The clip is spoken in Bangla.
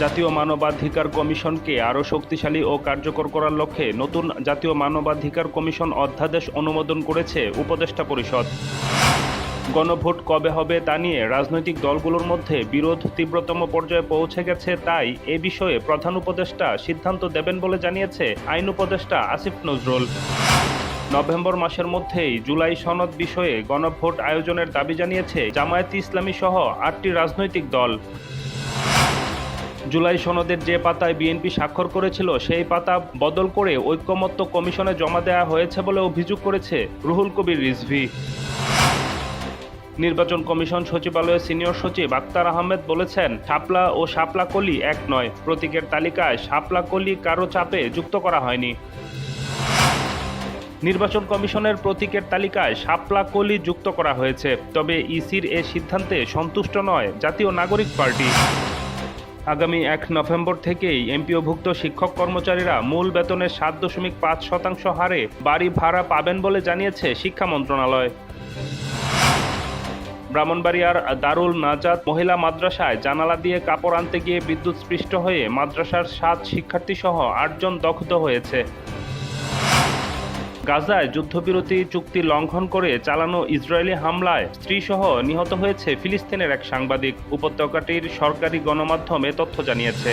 জাতীয় মানবাধিকার কমিশনকে আরও শক্তিশালী ও কার্যকর করার লক্ষ্যে নতুন জাতীয় মানবাধিকার কমিশন অধ্যাদেশ অনুমোদন করেছে উপদেষ্টা পরিষদ। গণভোট কবে হবে তা নিয়ে রাজনৈতিক দলগুলোর মধ্যে বিরোধ তীব্রতম পর্যায়ে পৌঁছে গেছে তাই এ বিষয়ে প্রধান উপদেষ্টা সিদ্ধান্ত দেবেন বলে জানিয়েছে আইন উপদেষ্টা আসিফ নজরুল। নভেম্বর মাসের মধ্যেই জুলাই সনদ বিষয়ে গণভোট আয়োজনের দাবি জানিয়েছে জামায়াত ইসলামী সহ আটটি রাজনৈতিক দল। জুলাই সনদের যে পাতায় বিএনপি স্বাক্ষর করেছিল, সেই পাতা বদল করে ঐক্যমত্য কমিশনে জমা দেওয়া হয়েছে বলে অভিযোগ করেছে রুহুল কবির রিজভি। নির্বাচন কমিশন সচিবালয়ের সিনিয়র সচিব আক্তার আহমেদ বলেছেন, শাপলা ও শাপলা কলি এক নয়। প্রতীকের তালিকায় শাপলা কলি কারও চাপে যুক্ত করা হয়নি। নির্বাচন কমিশনের প্রতীকের তালিকায় শাপলা কলি যুক্ত করা হয়েছে। তবে ইসির এ সিদ্ধান্তে সন্তুষ্ট নয় জাতীয় নাগরিক পার্টি। আগামী এক নভেম্বর থেকেই এমপিওভুক্ত শিক্ষক কর্মচারীরা মূল বেতনের সাত দশমিক পাঁচ শতাংশ হারে বাড়ি ভাড়া পাবেন বলে জানিয়েছে শিক্ষা মন্ত্রণালয়। ব্রাহ্মণবাড়িয়ার দারুল নাজাদ মহিলা মাদ্রাসায় জানালা দিয়ে কাপড় আনতে গিয়ে বিদ্যুৎস্পৃষ্ট হয়ে মাদ্রাসার সাত শিক্ষার্থীসহ আটজন দগ্ধ হয়েছে। গাজায় যুদ্ধবিরতি চুক্তি লঙ্ঘন করে চালানো ইসরায়েলি হামলায় স্ত্রীসহ নিহত হয়েছে ফিলিস্তিনের এক সাংবাদিক। উপত্যকাটির সরকারি গণমাধ্যমে তথ্য জানিয়েছে।